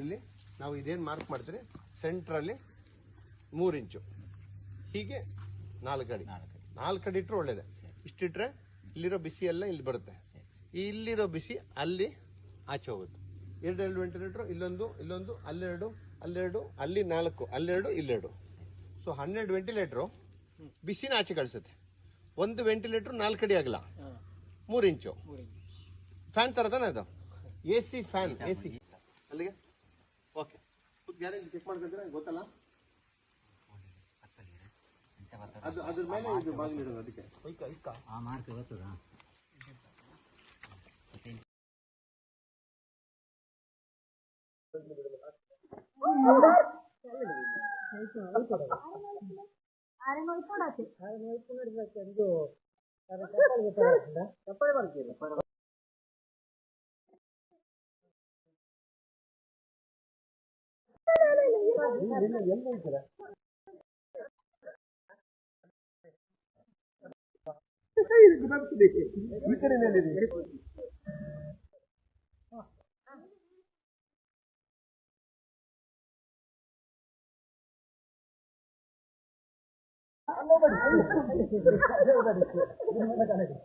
ಇಲ್ಲಿ ನಾವು ಇದೇನು ಮಾರ್ಕ್ ಮಾಡಿದ್ರೆ ಸೆಂಟ್ರಲ್ಲಿ ಮೂರು ಇಂಚು ಹೀಗೆ ನಾಲ್ಕು ಅಡಿ ನಾಲ್ಕು ಅಡಿ ಇಟ್ಟರೆ ಒಳ್ಳೇದೆ ಇಷ್ಟಿಟ್ರೆ ಇಲ್ಲಿರೋ ಬಿಸಿ ಎಲ್ಲ ಇಲ್ಲಿ ಬರುತ್ತೆ ಇಲ್ಲಿರೋ ಬಿಸಿ ಅಲ್ಲಿ ಆಚೆ ಹೋಗುತ್ತೆ ಎರಡೆರಡು ವೆಂಟಿಲೇಟ್ರು ಇಲ್ಲೊಂದು ಇಲ್ಲೊಂದು ಅಲ್ಲೆರಡು ಅಲ್ಲೆರಡು ಅಲ್ಲಿ ನಾಲ್ಕು ಅಲ್ಲೆರಡು ಇಲ್ಲೆರಡು ಸೊ ಹನ್ನೆರಡು ವೆಂಟಿಲೇಟ್ರು ಬಿಸಿನ ಆಚೆ ಕಳಿಸುತ್ತೆ ಒಂದು ವೆಂಟಿಲೇಟ್ರು ನಾಲ್ಕು ಅಡಿ ಆಗಲ್ಲ ಮೂರು ಇಂಚು फैन터立てದು एसी फैन एसी ಅಲ್ಲಿಗೆ ಓಕೆ ಗ್ಯಾರಂಟಿ ಟೆಸ್ಟ್ ಮಾಡ್ಕತ್ತಿರ ಗೊತ್ತಲ್ಲ ಅದ ಅದರ ಮೇಲೆ ಇದು ಬಾಗಿಲ್ಲ ಅದಕ್ಕೆ ಐಕ ಐಕಾ ಆ ಮಾರ್ಕ್ ಬರುತ್ತಾ ಹಾ ಆರೆ ನೈಪೋಡಾಚೆ ಆರೆ ನೈಪೋನಡ್ ಬರ್ತಿದೆ ಕರೆ ಕಪ್ಪೆ ಬರ್ತಿದೆ ಕಪ್ಪೆ ಬರ್ತಿದೆ ಎಲ್ಲಿ ಹೋಗ್ತೀರಾ ಈ ಕಡೆ ಅನ್ನೋ ಬನ್ನಿ